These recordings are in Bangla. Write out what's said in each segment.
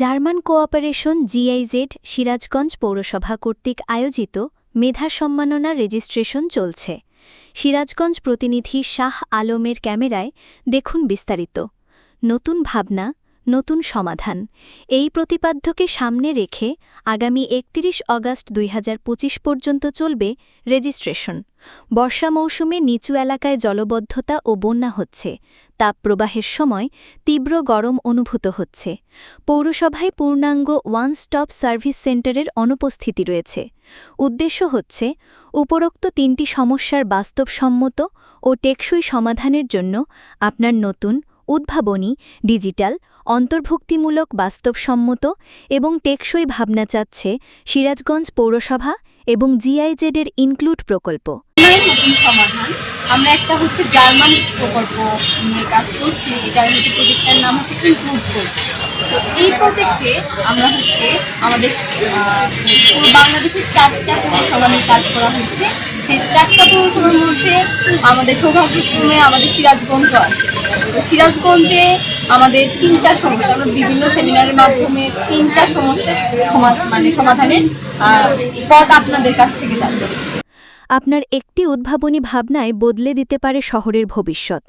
জার্মান কোঅপারেশন জিআইজেড সিরাজগঞ্জ পৌরসভা কর্তৃক আয়োজিত মেধা সম্মাননা রেজিস্ট্রেশন চলছে। সিরাজগঞ্জ প্রতিনিধি শাহ আলমের ক্যামেরায় দেখুন বিস্তারিত। নতুন ভাবনা নতুন সমাধান। এই প্রতিপাদ্যকে সামনে রেখে আগামী একত্রিশ অগাস্ট দুই পর্যন্ত চলবে রেজিস্ট্রেশন। বর্ষা মৌসুমে নিচু এলাকায় জলবদ্ধতা ও বন্যা হচ্ছে। তাপ প্রবাহের সময় তীব্র গরম অনুভূত হচ্ছে। পৌরসভায় পূর্ণাঙ্গ ওয়ান স্টপ সার্ভিস সেন্টারের অনুপস্থিতি রয়েছে। উদ্দেশ্য হচ্ছে উপরোক্ত তিনটি সমস্যার বাস্তবসম্মত ও টেকসই সমাধানের জন্য আপনার নতুন উদ্ভাবনী, ডিজিটাল, অন্তর্ভুক্তিমূলক, বাস্তবসম্মত এবং টেকসই ভাবনা চাচ্ছে সিরাজগঞ্জ পৌরসভা এবং জিআইজেডের ইনক্লুড প্রকল্প। আমরা একটা হচ্ছে জার্মান প্রকল্প নিয়ে কাজ করছি। এটার হচ্ছে প্রজেক্টের নাম হচ্ছে ইনক্লুড তো এই প্রজেক্টে আমরা হচ্ছে আমাদের বাংলাদেশের চারটা পৌরসভা নিয়ে কাজ করা হচ্ছে। সেই চারটা পৌরসভার মধ্যে আমাদের সৌভাগ্যক্রমে আমাদের সিরাজগঞ্জ আছে। সিরাজগঞ্জে আমাদের তিনটা সমস্যা, আমরা বিভিন্ন সেমিনারের মাধ্যমে তিনটা সমস্যার মানে সমাধানের পথ আপনাদের কাছ থেকে যাচ্ছে আপনার একটি উদ্ভাবনী ভাবনায় বদলে দিতে পারে শহরের ভবিষ্যৎ।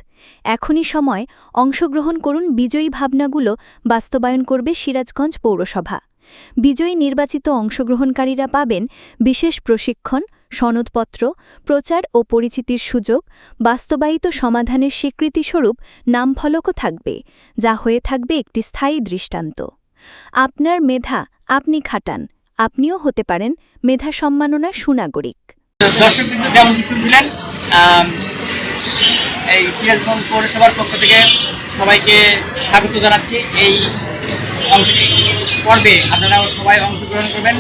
এখনই সময়, অংশগ্রহণ করুন বিজয়ী ভাবনাগুলো বাস্তবায়ন করবে সিরাজগঞ্জ পৌরসভা। বিজয়ী নির্বাচিত অংশগ্রহণকারীরা পাবেন বিশেষ প্রশিক্ষণ সনদপত্র, প্রচার ও পরিচিতির সুযোগ, বাস্তবায়িত সমাধানের স্বীকৃতিস্বরূপ নামফলকও থাকবে, যা হয়ে থাকবে একটি স্থায়ী দৃষ্টান্ত। আপনার মেধা আপনি খাটান, আপনিও হতে পারেন মেধা সম্মাননা সুনাগরিক। এই পৌরসভার পক্ষ থেকে সবাইকে স্বাগত জানাচ্ছি। এই পর্বে আপনারা সবাই অংশগ্রহণ করবেন।